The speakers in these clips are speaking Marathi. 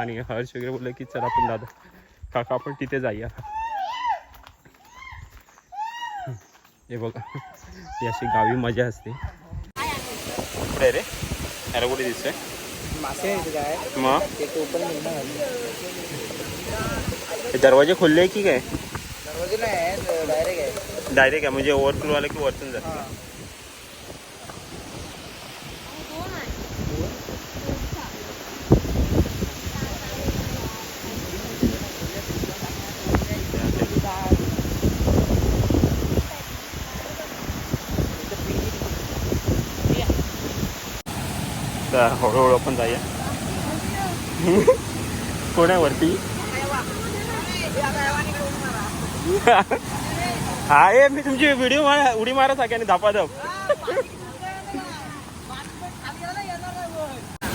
आणि हर्ष वगैरे बोललं की चला आपण दादा. काका आपण तिथे जाऊया. हे बघा ही अशी गावी मज़ा असते. कुठे रे. याला कुठे दिसतंय? मासे काय? मग? ते हे दरवाजे खोलले की काय? दरवाजे नाही डायरेक्ट आहे डायरेक्ट आहे म्हणजे ओव्हरफ्लो आला की वरतून जाते. आता हळूहळू आपण जाऊया. कोण्यावरती? आहे मी तुमची व्हिडिओ मारा उडी मारा सगळ्यांनी धापाधप.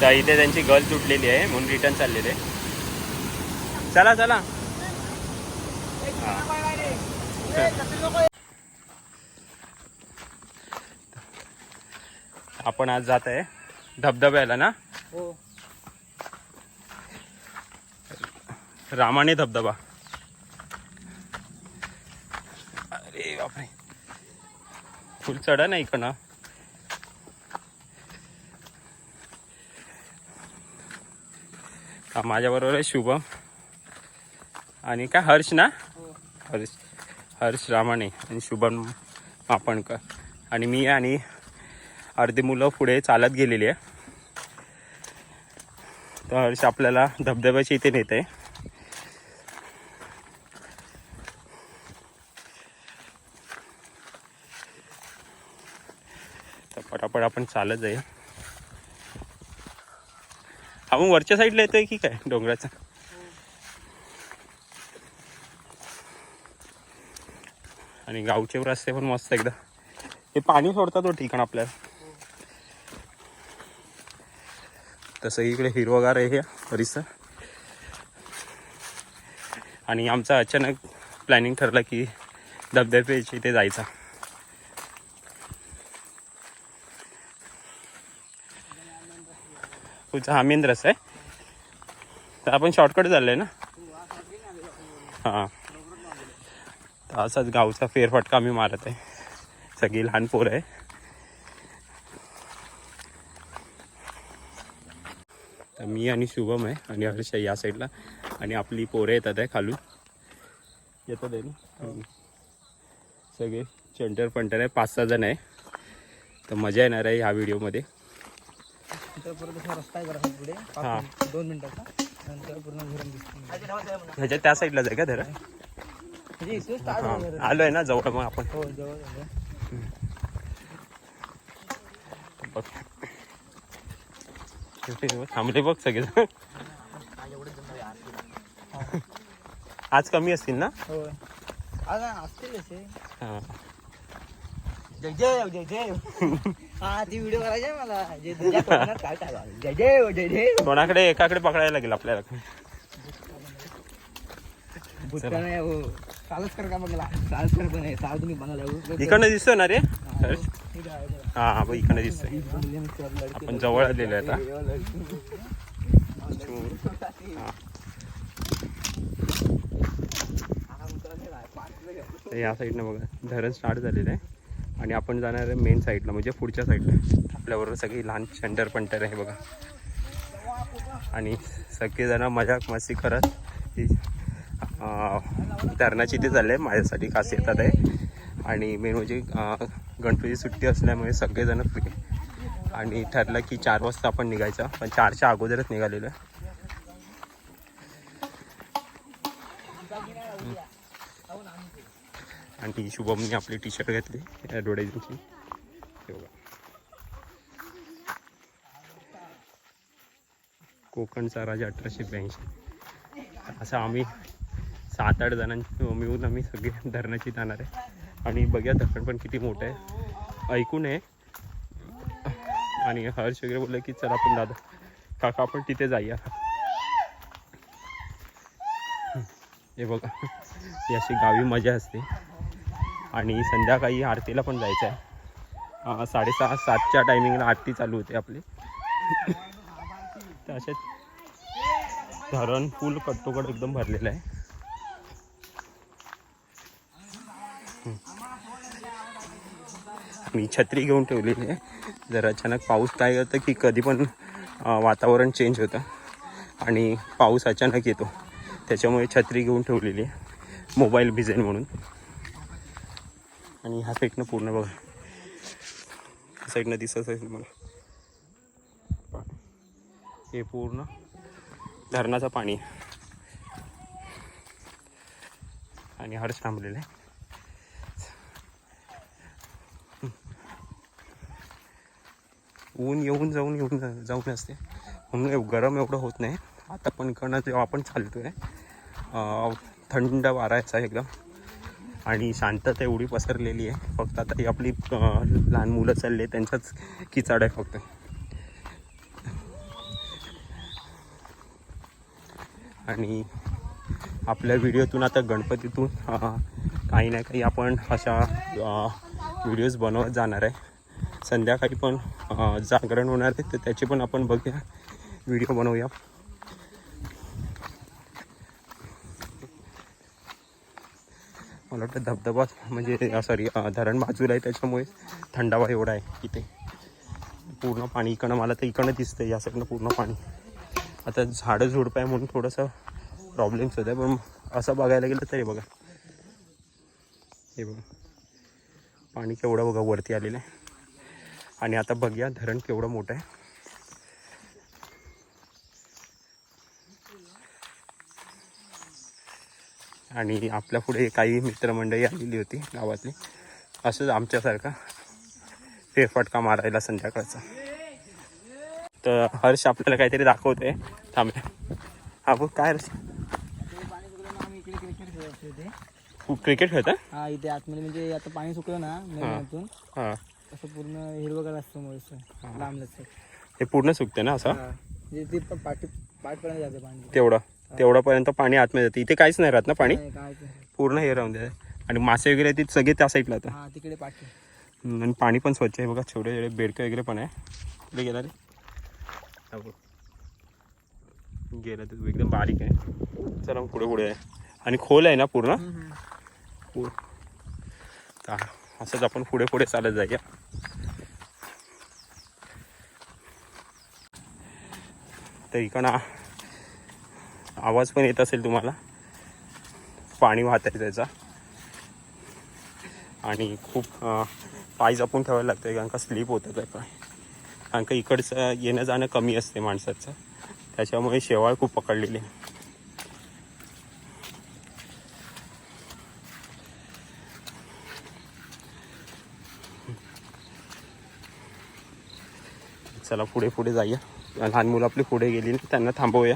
तर इथे त्यांची गर्ल तुटलेली आहे म्हणून रिटर्न चाललेले. चला चला. आपण आज जात आहे. धबधब्याला ना? हो. रामाने धबधबा. अरे बापरे. फुल चढा ना इकडनं माझ्याबरोबर आहे शुभम. आणि काय हर्ष ना? हो. हर्ष. हर्ष रामाने आणि शुभम मापणकर. आणि मी आणि अर्धी मुलं पुढे चालत गेलेली आहे. तर हर्ष आपल्याला धबधब्याच्या इथे नेत आहे तर पटापट आपण चालत जाईल आपण वरच्या साईडला येतोय की काय डोंगराचा? आणि गावचे रस्ते पण मस्त एकदा हे पाणी सोडतात तो ठिकाण आपल्याला. तसं इकडे हिरवगार आहे हे परिसर आणि आमचा अचानक प्लॅनिंग ठरलं की धबधब्याच्या इथे जायचा. पुढचा हा मेन रस्ता आहे. तर आपण शॉर्टकट चाललंय ना? हां. तर असाच गावचा फेरफटका आम्ही मारत आहे. सगळी लहान पोरं आहे. तर मी आणि शुभम आहे आणि हर्ष या साईडला आणि आपली पोरं येतात आहे खालून. येतात आहे ना? हम्म. सगळे चंटर पंटर आहे. पाच सहा जण आहे. तर मजा येणार आहे ह्या व्हिडिओमध्ये रस्ता आहे पुढे. हां. दोन मिनिटाचा. नंतर पूर्ण ह्याच्या त्या साईडलाच आहे का धरा म्हणजे हां. आलो आहे. ना जवळ मग आपण. हो जवळ जवळ बघ. शेवटी थांबले बघ सगळे आज कमी असतील ना? हो आज असतील असे. हां. जय जय जय जय हा. ती व्हिडिओ करायची मला. जे तुझ्या तोंडात काय काय झालं. जय जय जय जय कोणाकडे एकाकडे पकडायला लागेल आपल्याला. हो. इकडनं दिसतोय ना रे? हा हा बघ इकडनं दिसतोय. आपण जवळ आलेलो आहे आता. या साईडनं बघा धरण स्टार्ट झालेलं आहे. आणि आपण जाणार आहे मेन साईडला म्हणजे पुढच्या साईडला आपल्याबरोबर सगळी लहान शंडर पंटर आहे बघा. आणि सगळेजण मजाक मस्ती करत ही ते धरणाची इथे माझ्यासाठी खास येतात आहे. आणि मेन म्हणजे गणपती सुट्टी असल्यामुळे सगळेजण फ्री आणि ठरलं की चार वाजता आपण निघायचं. पण चारच्या अगोदरच निघालेलं आहे. आणि शुभमने आपली टी शर्ट घेतली ॲडव्हर्टायझिंगची बघा. कोकणचा राजा अठराशे ब्याऐंशी. असं आम्ही सात आठ जणांची मिळून आम्ही सगळे धरणाची जाणार आहे. आणि बघूया धक्कण पण किती मोठं आहे. ऐकून आहे आणि हर्ष वगैरे बोललं की चला आपण दादा काका आपण तिथे जाऊया. हे बघा ही अशी गावी मजा असते. आणि संध्याकाळी आरतीला पण जायचं आहे. साडेसहा सातच्या टायमिंगला आरती चालू होते आपली. तर असे धरण पूल कट्टोकट एकदम भरलेलं आहे. मी छत्री घेऊन ठेवलेली आहे. जर अचानक पाऊस काय होतं की कधी पण वातावरण चेंज होतं. आणि पाऊस अचानक येतो. त्याच्यामुळे छत्री घेऊन ठेवलेली आहे. मोबाईल भिजेल म्हणून. आणि ह्या साईडनं पूर्ण बघा. ह्या साईडनं दिसत असेल मला हे पूर्ण धरणाचं पाणी आहे. आणि हर्ष थांबलेलं आहे. ऊन येऊन जाऊन येऊन जा- जाऊन असते. म्हणून गरम एवढं होत नाही. आता पण इकडनं जेव्हा आपण चालतोय आहे थंड वारायचा एकदम. आणि शांतता एवढी पसरलेली आहे. फक्त आता ही आपली लहान मुलं चालली आहेत त्यांचाच किचाड आहे फक्त. आणि आपल्या व्हिडिओतून आता गणपतीतून काही ना काही आपण अशा व्हिडिओज बनवत जाणार आहे. संध्याकाळी पण जागरण होणार आहे तर त्याची पण आपण बघूया. व्हिडिओ बनवूया. मला वाटतं धबधबा म्हणजे सॉरी धरण बाजूला आहे त्याच्यामुळे थंडावा एवढा आहे इथे. पूर्ण पाणी इकडं मला तर इकडं दिसतं या साईडनं पूर्ण पाणी. आता झाडं झुडपं आहे म्हणून थोडंसं प्रॉब्लेम्स होत आहे पण असं बघायला गेलं तरी बघा. हे बघा. पाणी केवढं बघा वरती आलेलं आहे. आणि आता बघूया धरण केवढं मोठं आहे. आणि आपल्या पुढे काही मित्रमंडळी आलेली होती गावातली. असंच आमच्यासारखा फेरफटका मारायला संध्याकाळचा. तर हर्ष आपल्याला काहीतरी दाखवतोय. थांबे. हा बघ काय हर्ष? क्रिकेट खेळत इथे हा आतमध्ये म्हणजे आता पाणी सुकलं ना हां. असं पूर्ण हिरवगार असतं लचक हे. पूर्ण सुकते ना असं. म्हणजे ते पण पाठी पाठपर्यंत जाते पाणी. तेवढं. तेवढंपर्यंत पाणी आतमध्ये जातं. इथे काहीच नाही राहत ना पाणी? काय काय ते. पूर्ण हे राहून द्या आणि मासे वगैरे ते सगळे त्या साईडला आता हा तिकडे पाठी. आणि पाणी पण स्वच्छ आहे बघा. छोटे छोटे बेडकं वगैरे पण आहे. कुठे गेला रे? हा बघ. गेला तर एकदम बारीक आहे. चला मग पुढे पुढे आहे. आणि खोल आहे ना पूर्ण? पू- असंच आपण पुढे पुढे चालत जाऊया. तर इकडं आवाज पण येत असेल तुम्हाला. पाणी वाहत आहे त्याचा. आणि खूप पाय जपून ठेवायला लागतं कारण का स्लीप होतं आहे पाय कारण का इकडचं येणं जाणं कमी असते माणसाचं. त्याच्यामुळे शेवाळ खूप पकडलेली आहे. चला पुढे पुढे जाऊया. लहान मुलं आपली पुढे गेली ना त्यांना थांबवूया.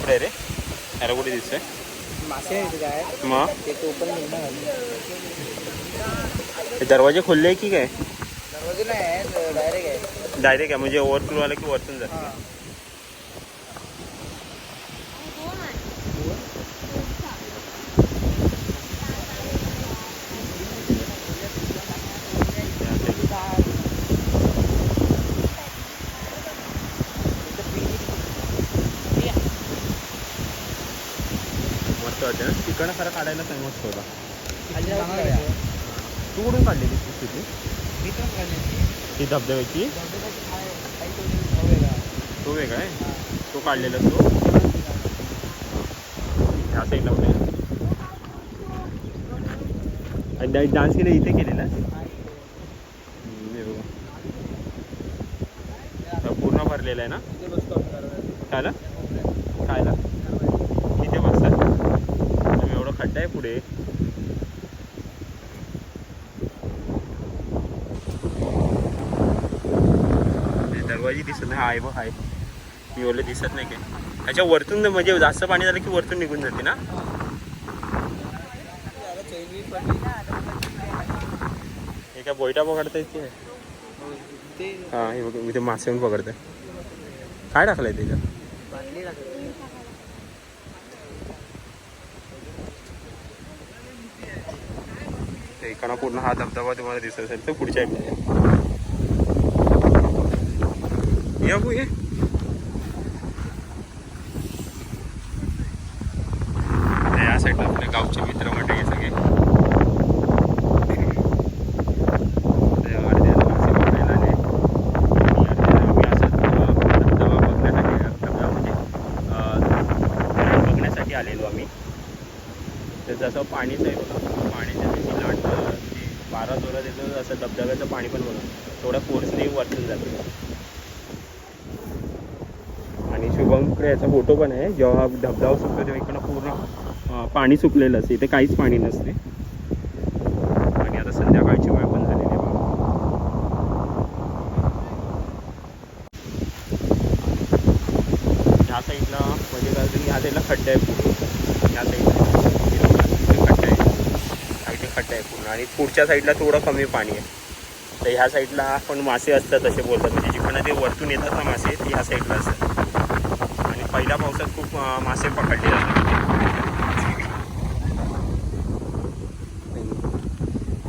कुठे रे? अरे कुठे दिसतंय? मासे आहे इथे काय? मग ते दरवाजे खोलले आहे की काय? दरवाजे नाही डायरेक्ट है डायरेक्ट आहे म्हणजे ओव्हरफ्लो आला की वरतून जाते. खरं काढायला मस्त होता. तू कुठून काढलेली ती स्थिती मी पण काढली. ती धबधब्याची तो वेगळा आहे. हा. तो काढलेला तो? ह्या साईडला होते आणि डान्स केला इथे केलेला? पूर्ण भरलेला आहे ना. खायला? खायला इथे बसतात आणि एवढं खड्डा आहे पुढे. हे दरवाजे दिसत नाही. आहे बघ आहे मी बोलले दिसत नाही काय? त्याच्या वरतून म्हणजे जास्त पाणी झालं की वरतून निघून जाते ना? हे काय बोयटा पकडतायत की ते हां हे बघ ते मासे पकडतोय. काय टाकलंय त्याच्यात बाटली टाकत. ते इकडं पूर्ण हा धबधबा तुम्हाला दिसत असेल तर पुढच्या या धबधब्याचं पाणी पण बघा थोड्या फोर्सने वरतून जाते आणि याचा फोटो पण आहे. जेव्हा धबधबा सुकतो तेव्हा इकडं पूर्ण पाणी सुकलेलं असते. इथे काहीच पाणी नसते. आणि आता संध्याकाळची वेळ पण झालेली आहे ह्या साईडला म्हणजे काय होतं, ह्या साईडला खड्डा आहे पूर्ण. ह्या साईडला खड्डा आहे हा खड्डा आहे पूर्ण. आणि पुढच्या साईडला थोडं कमी पाणी आहे. तर ह्या साईडला पण मासे असतात असे बोलतात. म्हणजे जिकडनं ते वरतून येतात ना मासे ते ह्या साईडला असतात. पहिल्या पावसात खूप मासे पकडले जातात.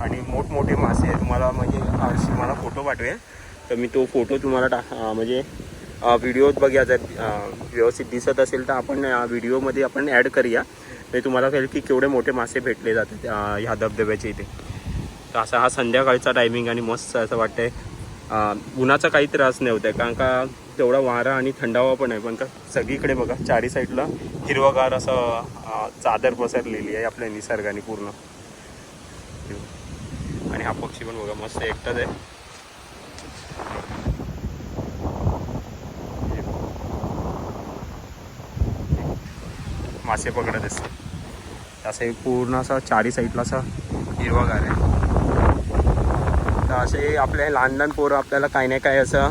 आणि मोठमोठे मासे तुम्हाला म्हणजे आरशी मला फोटो पाठवेल तर मी तो फोटो तुम्हाला टाक म्हणजे व्हिडिओत बघा जर व्यवस्थित दिसत असेल तर आपण व्हिडिओमध्ये आपण ॲड करूया. म्हणजे तुम्हाला कळेल की केवढे मोठे मासे भेटले जातात ह्या धबधब्याच्या इथे. तर असा हा संध्याकाळचा टायमिंग आणि मस्त असं वाटतंय. उन्हाचा काही त्रास नाही होत आहे कारण का तेवढा वारा आणि थंडावा पण आहे. पण का सगळीकडे बघा चारी साईडला हिरवागार असं चादर पसरलेली आहे आपल्या निसर्गाने पूर्ण. आणि हा पक्षी पण बघा मस्त एकटाच आहे. मासे पकडत असते असं हे पूर्ण असं चारी साईडला असं हिरवागार आहे. तर असे आपले लहान लहान पोरं आपल्याला काही नाही काय असं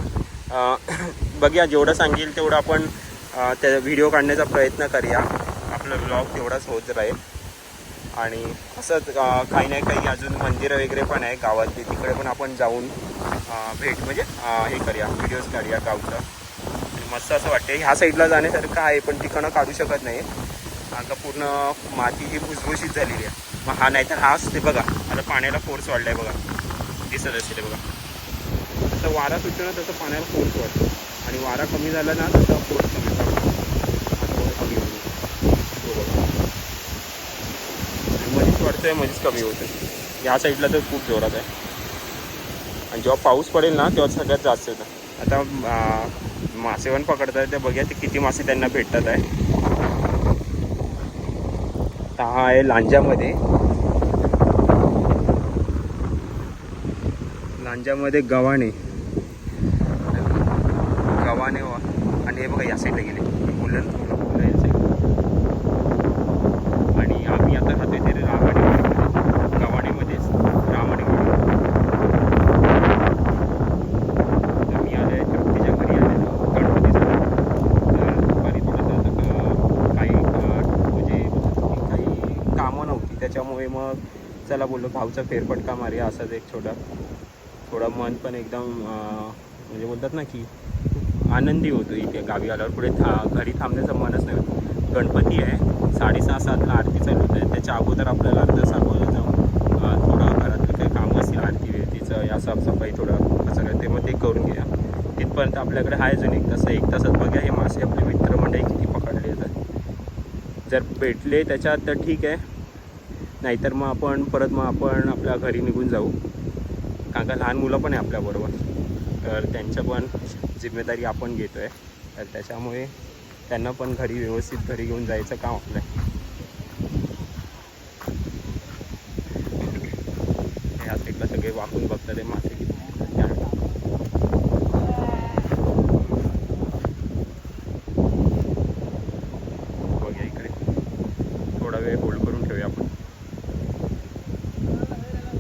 बघूया जेवढं सांगेल तेवढं आपण त्या व्हिडिओ काढण्याचा प्रयत्न करूया. आपला ब्लॉग तेवढाच होत राहील. आणि असंच काही नाही काही अजून मंदिरं वगैरे पण आहे गावातली. तिकडे पण आपण जाऊन भेट म्हणजे हे करूया व्हिडिओज काढूया गावचं. मस्त असं वाटते ह्या साईडला जाण्यासारखं आहे पण तिकडं काढू शकत नाही. आता पूर्ण माती ही भुसभुशीत झालेली आहे. मग हा नाहीतर हा असते बघा. आता पाण्याला फोर्स वाढलाय बघा. दिसत असेल बघा. जसं वारा सुटतो ना तसं पाण्याला फोर्स वाढतो आणि वारा कमी झाला ना तर फोर्स कमी पडतो कमी होतो मध्येच मध्येच कमी होतं या साईडला तर खूप जोरात आहे. आणि जेव्हा पाऊस पडेल ना तेव्हा सगळ्यात जास्त येतं. आता मासे पण पकडतात ते बघूया ते किती मासे त्यांना भेटतात आहे. हा आहे लांजामध्ये. लांजामध्ये गव्हाणे वा आणि हे बघा या साईडला गेले बोललं ना तुम्हाला, बोललं या साईडला आणि आम्ही आता राहतोय ते रामाडेवाडीमध्ये गव्हाणेमध्येच रामाडेवाडी तर मी आले तृप्तीच्या घरी आलेलो गणपतीसाठी तर दुपारी थोडंसं असं क- काही अं, म्हणजे काही कामं नव्हती त्याच्यामुळे मग चला बोललो भाऊचा फेरफटका मारूया असाच एक छोटा. थोडं मन पण एकदम म्हणजे बोलतात ना की आनंदी होतो इथे गावी आल्यावर. पुढे था घरी थांबण्याचं मनच नाही गणपती आहे साडेसहा सातला आरती चालू होते. त्याच्या अगोदर आपल्याला अर्ध सागवायला जाऊन थोडं घरातलं काही काम असतील आरती वेळतीचं या साफसफाई थोडं असं काय ते मग ते करून घ्या. तिथपर्यंत आपल्याकडे आहे अजून एक तास एक तासात बघा हे मासे आपले मित्रमंडळी किती पकडले जातात जर भेटले त्याच्यात तर ठीक आहे. नाहीतर मग आपण परत मग आपण आपल्या घरी निघून जाऊ. कारण का लहान मुलं पण आहे आपल्याबरोबर. तर त्यांचं पण जिम्मेदारी आपण घेतो आहे तर त्याच्यामुळे त्यांना पण घरी व्यवस्थित घरी घेऊन जायचं काम आपलं आहे ह्या साईडला सगळे वाकून बघतात ते मासे किती त्या- बघूया इकडे थोडा वेळ होल्ड करून ठेवूया आपण वात गोटाचा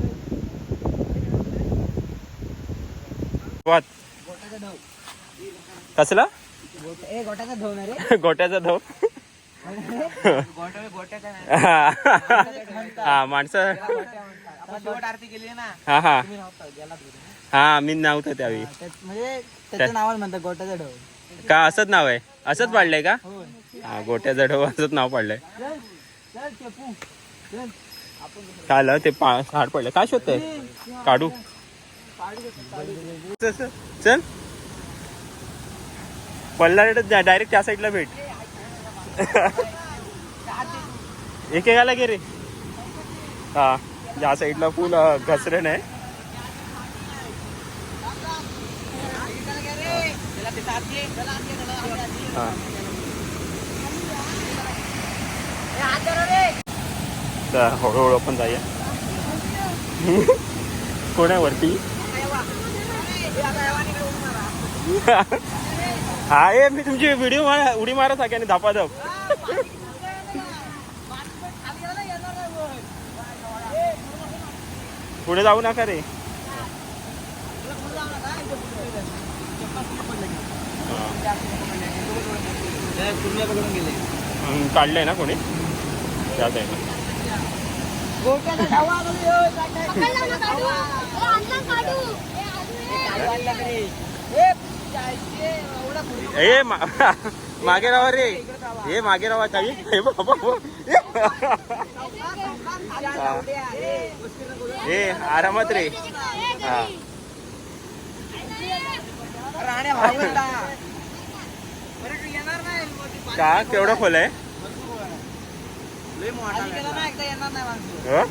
ढव कसला? गोट्याचा धो हा माणसं. हा हा. हा मी नव्हतं त्यावेळी. गोट्याचा ढव का असंच नाव आहे? असंच पाडलंय का? हा गोट्याचा ढव असंच नाव पाडलंय. झालं ते पा पडलं काय शोधतंय? काढू. चल, चल जा डायरेक्ट त्या साईडला भेट. एकेकाला गे रे. हा या साईडला फुल घसरण आहे. हळूहळू आपण जाऊया. कोण आहे वरती हा ये मी तुमची व्हिडिओ मारा उडी मारा सगळ्यांनी धापाधप पुढे जाऊ नका रे. काढलंय ना कोणी? त्यात आहे ना. गोट्याला ए मागे राहा रे. ए मागे राहा बाबा करू. ए. आरामात रे. हा. का? केवढं खोल आहे. हो?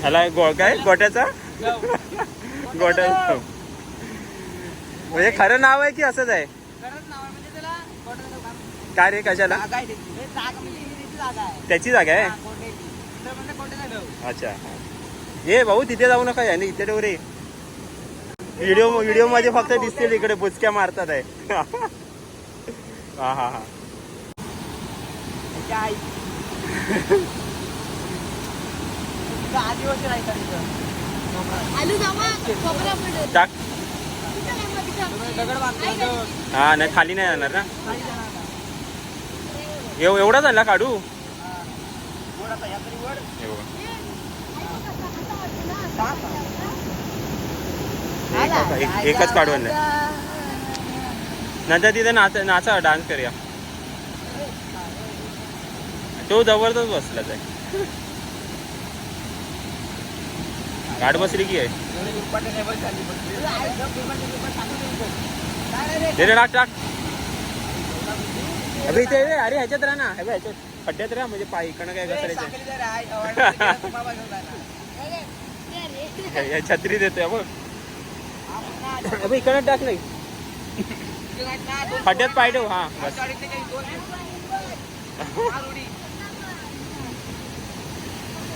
ह्याला गो काय? गोट्याचा? गोट्या म्हणजे खरं नाव आहे की असंच आहे? म्हणजे. काय रे कशाला? त्याची. हे जागा म्हणजे आहे. त्याची जागा आहे? हा, म्हणजे. अच्छा ये भाऊ तिथे जाऊ नका याने इथे ठेव रे व्हिडिओ व्हिडिओमध्ये फक्त दिसतील इकडे बुचक्या मारतात आहे. हा हा हा. आदिवासी टाक तिथं नाही मग तिथं. दगड बांधतो दगड. हा नाही खाली नाही जाणार ना? एव एवढा झाला काढू? हे एकच काढून नंतर तिथे नाच नाचा डान्स करूया. तो जबरदस्त बसलाच आहे गाठ बसली की आहे. झाली टाक टाक इथे अरे ह्याच्यात राहा ना. बघ, ह्याच्यात खड्ड्यात राहा म्हणजे पाय इकडनं काय घसरायचं छत्री देतोय बघ. अबे इकडनं टाक नाही. खड्ड्यात पाय ठेव हा.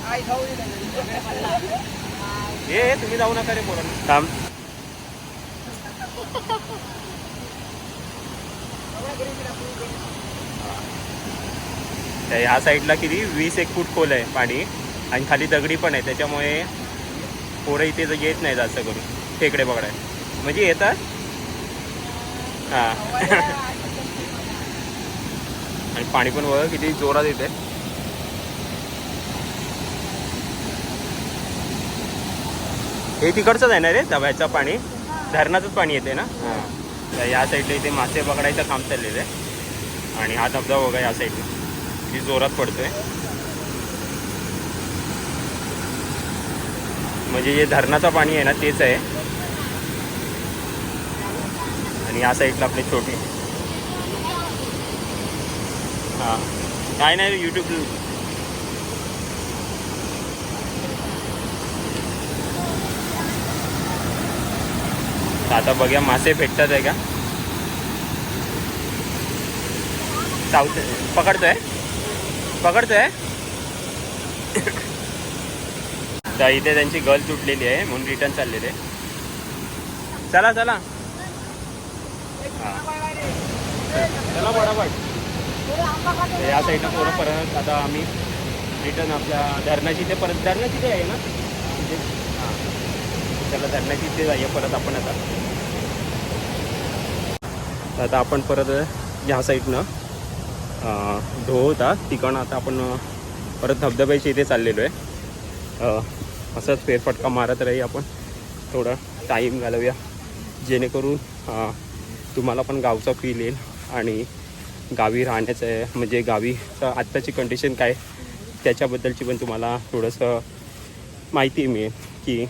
आई, खाऊ ये तुम्ही जाऊ नका रे पोरांना. थांब. ह्या साईडला किती? वीस एक फूट खोल आहे पाणी. आणि खाली दगडी पण आहे त्याच्यामुळे पोरं इथे येत नाही जास्त करून. खेकडे पकडाय म्हणजे येतात? हां. आणि पाणी पण बघा किती जोरात येते हे तिकडचंच आहे ना रे धब्याचं पाणी? धरणाचंच पाणी येते ना? हां. तर या साईडला इथे मासे पकडायचं काम चाललेलं आहे. आणि हा धबधबा बघा या साईडला. किती जोरात पडतोय. म्हणजे जे धरणाचं पाणी आहे ना तेच आहे. आणि या साईडला आपले छोटे. हां. काय नाही यूट्यूब तर आता बघूया मासे भेटतात आहे का? चावत पकडतोय? पकडतोय? तर इथे त्यांची गल तुटलेली आहे म्हणून रिटर्न चाललेले चला चला. हा. चला या साईडला पोरं परत आता आम्ही रिटर्न आपल्या धरणाची ते परत धरणाची ते आहे ना? त्याला धरणाची इथे जाऊया परत आपण आता आता आपण परत ह्या साईडनं ढो होता. तिकडनं आता आपण परत धबधब्याच्या इथे चाललेलो आहे. असंच फेरफटका मारत राही आपण. थोडा टाईम घालवूया. जेणेकरून तुम्हाला पण गावचा फील येईल आणि गावी राहण्याचं आहे. म्हणजे गावीचं आत्ताची कंडिशन काय? त्याच्याबद्दलची पण तुम्हाला थोडंसं माहिती मिळेल की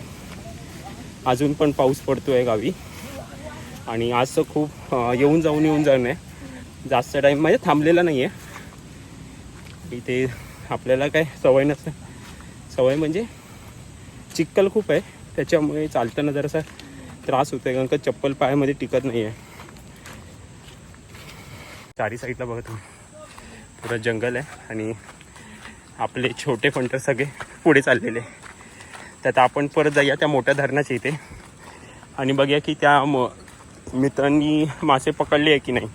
अजून पण पाऊस पडतो आहे गावी. आणि आज तर खूप येऊन जाऊन येऊन जाऊन आहे. जास्त टाईम म्हणजे थांबलेला नाही आहे इथे आपल्याला काय सवय नसते. सवय म्हणजे चिक्कल खूप आहे. त्याच्यामुळे चालताना जरासा त्रास होतो आहे कारण का चप्पल पायामध्ये टिकत नाही आहे चारी साईडला बघा तुम्ही. पुरं जंगल आहे आणि आपले छोटे फंटर सगळे पुढे चाललेले आहे. तर आता आपण परत जाऊया त्या मोठ्या धरणाच्या इथे. आणि बघूया की त्या म मित्रांनी मासे पकडले आहे की नाही.